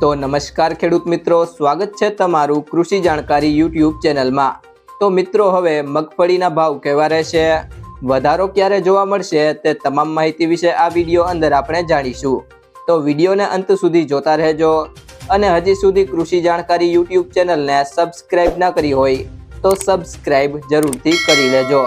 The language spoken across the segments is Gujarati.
તો નમસ્કાર ખેડૂત મિત્રો, સ્વાગત છે તમારું કૃષિ જાણકારી યુટ્યુબ ચેનલમાં. તો મિત્રો, હવે મગફળીના ભાવ કેવા રહેશે, વધારો ક્યારે જોવા મળશે તે તમામ માહિતી વિશે આ વીડિયો અંદર આપણે જાણીશું. તો વિડીયોને અંત સુધી જોતા રહેજો અને હજી સુધી કૃષિ જાણકારી યુટ્યુબ ચેનલને સબસ્ક્રાઈબ ના કરી હોય તો સબસ્ક્રાઈબ જરૂરથી કરી લેજો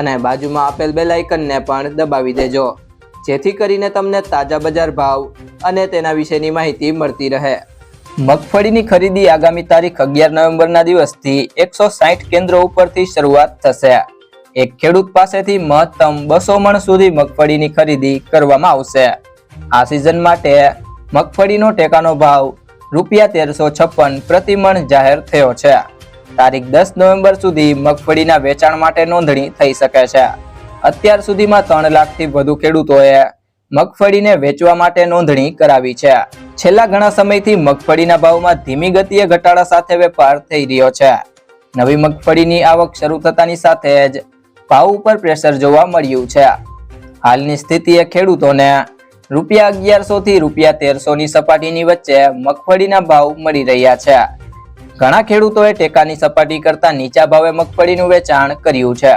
અને બાજુમાં આપેલ બેલ આઇકનને પણ દબાવી દેજો. જેથી કરીને તમને તાજા બજાર ભાવ અને તેના વિશેની માહિતી મળતી રહે. મગફળીની ખરીદી આગામી તારીખ અગિયાર નવેમ્બરના દિવસથી એકસો સાઠ કેન્દ્રો ઉપરથી શરૂઆત થશે. એક ખેડૂત પાસેથી મહત્તમ બસો મણ સુધી મગફળીની ખરીદી કરવામાં આવશે. આ સિઝન માટે મગફળીનો ટેકાનો ભાવ રૂપિયા તેરસો છપ્પન પ્રતિ મણ જાહેર થયો છે. તારીખ દસ નવેમ્બર સુધી મગફળીના વેચાણ માટે નોંધણી થઈ શકે છે. અત્યાર સુધીમાં ત્રણ લાખથી વધુ ખેડૂતોએ મગફળીને વેચવા માટે નોંધણી કરાવી છે. છેલ્લા ઘણા સમયથી મગફળીના ભાવમાં ધીમી ગતિએ ઘટાડા સાથે વેપાર થઈ રહ્યો છે. નવી મગફળીની આવક શરૂ થતાની સાથે જ ભાવ ઉપર પ્રેશર જોવા મળ્યું છે. હાલની સ્થિતિએ ખેડૂતોને રૂપિયા અગિયારસો થી રૂપિયા તેરસોની સપાટીની વચ્ચે મગફળીના ભાવ મળી રહ્યા છે. ઘણા ખેડૂતોએ ટેકાની સપાટી કરતા નીચા ભાવે મગફળીનું વેચાણ કર્યું છે.